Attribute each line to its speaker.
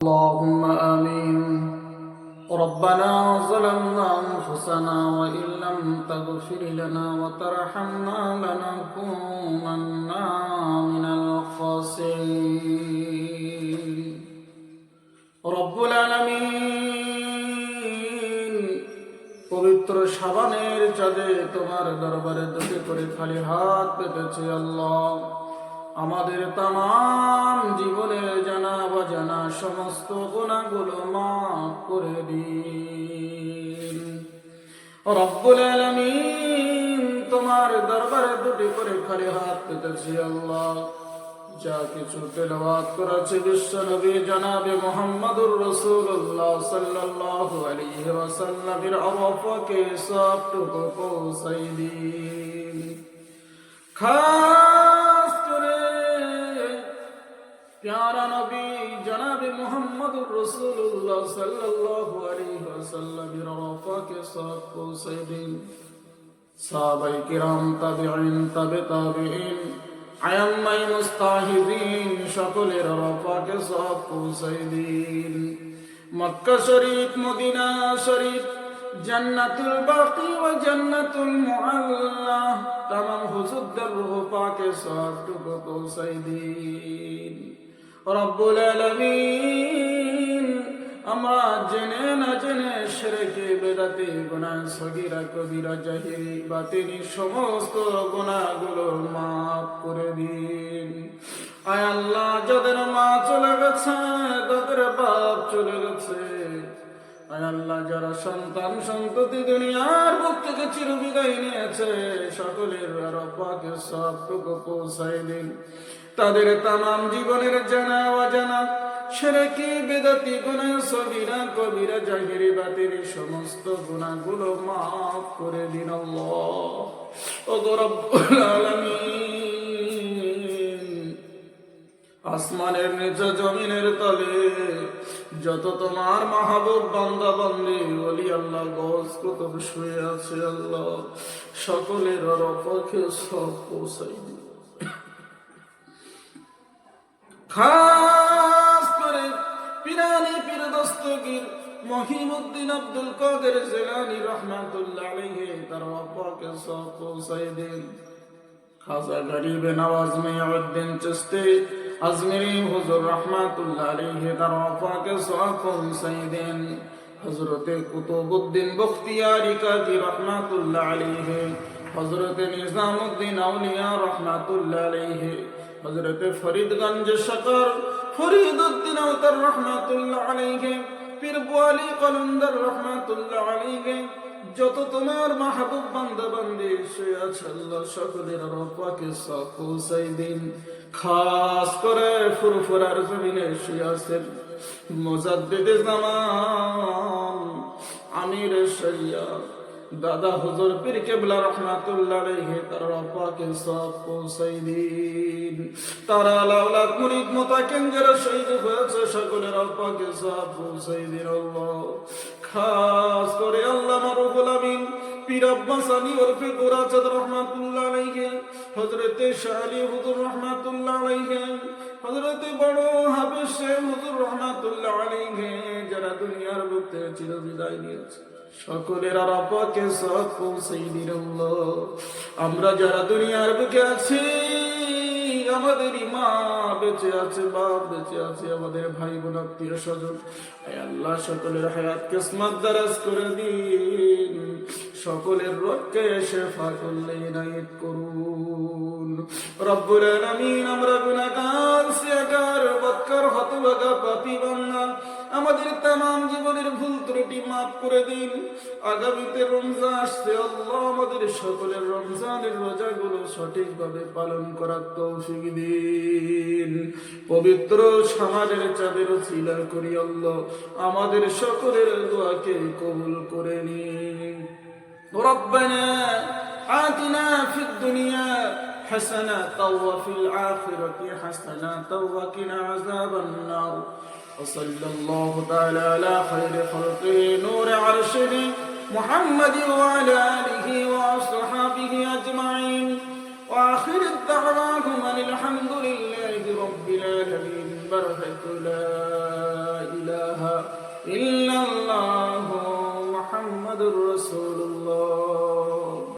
Speaker 1: اللهم آمين ربنا ظلمنا أنفسنا وإن لم تغفر لنا وترحمنا لنكونن من الخاسرين رب العالمين পবিত্র সাবানের চাঁদে তোমার দরবারে দুটি করে খালি হাত পেতেছি আল্লাহ আমাদের তাম জীবনের জানা বাজানা সমস্ত গুণাগুলো মাফ করে দিন। রব্বুল আলামিন তোমার দরবারে দুটি খালি হাত পেতেছি আল্লাহ। যা কিছু তেলাওয়াত করেছে বিশ্ব নবী জনাবে মোহাম্মদুর রাসূলুল্লাহ সাল্লাল্লাহু আলাইহি ওয়াসাল্লামের আওয়াফাকে সবটুকু পৌঁছাই দিন। করে প্যারা নবী জনাবে মোহাম্মদুর রাসূলুল্লাহ সাল্লাল্লাহু আলাইহি ওয়াসাল্লামের আওয়াফাকে সব পৌঁছাই দিন সাহাবাই কিরাম, তাবিঈন, তাবে তাবিঈন, আয়াম্মাই মুস্তাহিদিন, সকলের রফাকে সব পৌঁছাই দিন মক্কা শরীফ, মদিনা শরীফ, জান্নাতুল বাকি ও জান্নাতুল তামাম হুজুরদের পাকে সবটুকু পৌঁছাই দিন রব্বুল আলামিন। আমরা জেনে না জেনে সেরেকে বেদাতে গোনা সগিরা, কবিরা, জাহিরি, বাতিনি, সমস্ত গুণাগুলো মাফ করে দিন। আয় আল্লাহ, যাদের মা চলে গেছে, তাদের বাপ চলে গেছে। আল্লাহ যারা সন্তান সন্ততি দুনিয়ার বুক থেকে চির নিয়েছে, সকলের রব্বাকে সবটুকু পৌঁছাই দিন। তাদের তামাম জীবনের জানা অজানা, সেরেকি, বেদাতি গুণা সবিরা, কবিরা জাহিরি বাতির সমস্ত গুণাগুলো মাফ করে দিন আসমানের নিচে, জমিনের তলে যত তোমার মাহবুব বান্দা বান্দি বলি আল্লাহ, গজ কুতুব শুয়ে আছে আল্লাহ। সকলের রফাকে সব পৌঁছাই খাস করে পিরানি পীর মহিমুদ্দিন আব্দুল কাদের জেলানি রহমাতুল্লাহ আলাইহি, তার সব পৌঁছাই দিন। খাজা গরিবে নওয়াজ মিয়াউদ্দিন চিশতি আজমিরি হুজুর রহমাতুল্লাহ আলাইহি তার আব্বাকে সব পৌঁছাই দিন হযরতে কুতুবউদ্দিন বখতিয়ারি কাজী রহমাতুল্লাহ আলাইহি হযরতে নিজামউদ্দিন আউলিয়া রহমাতুল্লাহ আলাইহি হজরত ফরিদগঞ্জ শকর ফরিদুদ্দিন আওতার রহমাতুল্লাহ আলাইহি পীর বুয়ালি কলন্দর রহমাতুল্লাহ আলাইহি যত তোমার মাহবুব বান্দা বান্দি শুয়ে আছে আল্লাহ সকলের রব্বাকে সব পৌঁছাই দিন খাস করে ফুরফুরার জমিনে শুয়ে আছেন মুজাদ্দিদে জামান, আমির শরিয়া, দাদা হুজুর পীর কেবলা রহমাতুল্লাহ আলাইহি, তার রব্বাকে সব পৌঁছাই দিন। তারা লাউলাক মুরিদ মুতাকিন যারা শহীদ হয়েছে, সকলের রব্বাকে সব পৌঁছাই দিন আল্লাহ। খাস করে আল্লাহ মারুফুল আমিন পীর আব্বাস আলী ওরফে গোরাচাঁদ রহমাতুল্লাহ আলাইহি হযরতে শাহ আলী রহমাতুল্লাহ আলাইহি হযরতে বড় যারা দুনিয়ার বুক থেকে নিয়েছে, সকলের আরাপাকে সব পৌঁছাই দিন আমরা যারা দুনিয়ার বুকে আছি, আমাদের মা বেঁচে আছে, বাপ বেঁচে আছে, আমাদের ভাই বোন আত্মীয় স্বজন আল্লাহ সকলের হায়াত কিসমত দারাজ করে দিন। সকলের রোগকে শেফা করলে নাইত করুন। রব্বুল আলামিন আমরা গুনাহগার সিয়াকার বদকার হতভাগা পাপী বান্দা আমাদের তামাম জীবনের ভুল ত্রুটি মাফ করে দিন আগামীতে রমজান আসছে আল্লাহ আমাদের সকলের রমজানের রোজাগুলো সঠিকভাবে পালন করার তৌফিক দিন পবিত্র সমাজের চাঁদের চিলা করি আল্লাহ আমাদের সকলের দোয়াকে কবুল করে নিন ربنا آتنا في الدنيا حسنة وفي الآخرة حسنة كنا عذاب النار. وصلى الله تعالى على خير خلقه نور عرشه محمد وعلى آله وأصحابه أجمعين. وآخر الدعواهم أن الحمد لله رب العالمين. بركة لا إله إلا الله محمد رسول الله.